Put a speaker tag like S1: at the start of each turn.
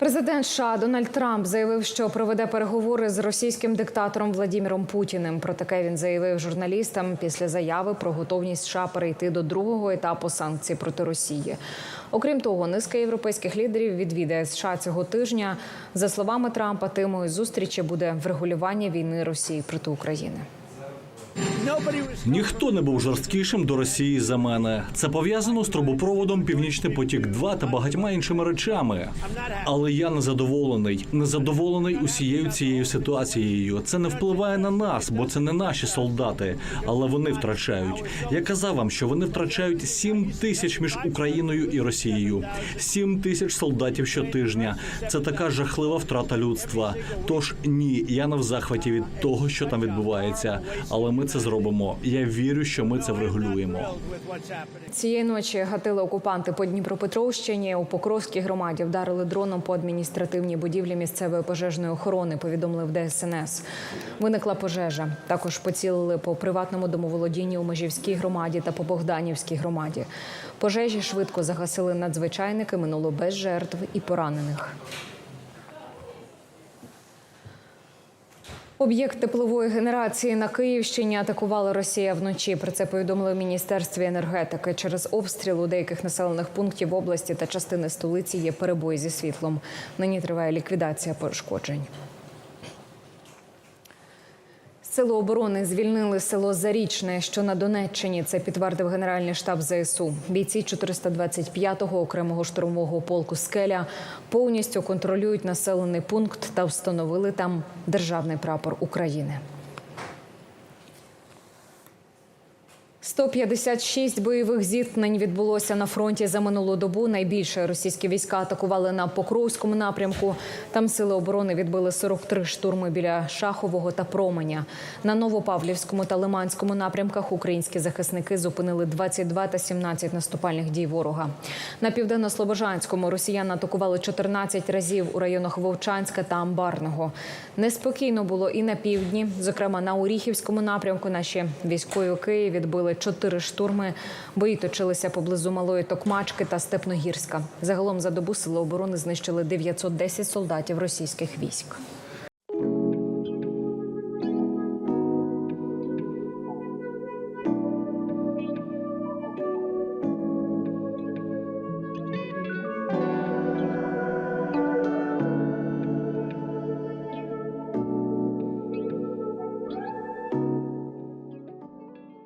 S1: Президент США Дональд Трамп заявив, що проведе переговори з російським диктатором Владіміром Путіним. Про таке він заявив журналістам після заяви про готовність США перейти до другого етапу санкцій проти Росії. Окрім того, низка європейських лідерів відвідає США цього тижня. За словами Трампа, темою зустрічі буде врегулювання війни Росії проти України.
S2: Ніхто не був жорсткішим до Росії за мене. Це пов'язано з трубопроводом Північний потік 2 та багатьма іншими речами. Але я незадоволений. Незадоволений усією цією ситуацією. Це не впливає на нас, бо це не наші солдати. Але вони втрачають. Я казав вам, що вони втрачають 7 тисяч між Україною і Росією. 7 тисяч солдатів щотижня. Це така жахлива втрата людства. Тож ні, я не в захваті від того, що там відбувається. Але ми це зробимо. Я вірю, що ми це врегулюємо.
S1: Цієї ночі гатили окупанти по Дніпропетровщині. У Покровській громаді вдарили дроном по адміністративній будівлі місцевої пожежної охорони. Повідомили в ДСНС. Виникла пожежа. Також поцілили по приватному домоволодінні у Межівській громаді та по Богданівській громаді. Пожежі швидко загасили надзвичайники. Минуло без жертв і поранених. Об'єкт теплової генерації на Київщині атакувала Росія вночі. Про це повідомили в міністерстві енергетики. Через обстріл у деяких населених пунктів області та частини столиці є перебої зі світлом. Нині триває ліквідація пошкоджень. Сили оборони звільнили село Зарічне, що на Донеччині. Це підтвердив Генеральний штаб ЗСУ. Бійці 425-го окремого штурмового полку Скеля повністю контролюють населений пункт та встановили там державний прапор України. 156 бойових зіткнень відбулося на фронті за минулу добу. Найбільше російські війська атакували на Покровському напрямку. Там сили оборони відбили 43 штурми біля Шахового та Променя. На Новопавлівському та Лиманському напрямках українські захисники зупинили 22 та 17 наступальних дій ворога. На південно-слобожанському росіяни атакували 14 разів у районах Вовчанська та Амбарного. Неспокійно було і на півдні, зокрема на Оріхівському напрямку. Наші військовики відбили чотири штурми. Бої точилися поблизу Малої Токмачки та Степногірська. Загалом за добу сили оборони знищили 910 солдатів російських військ.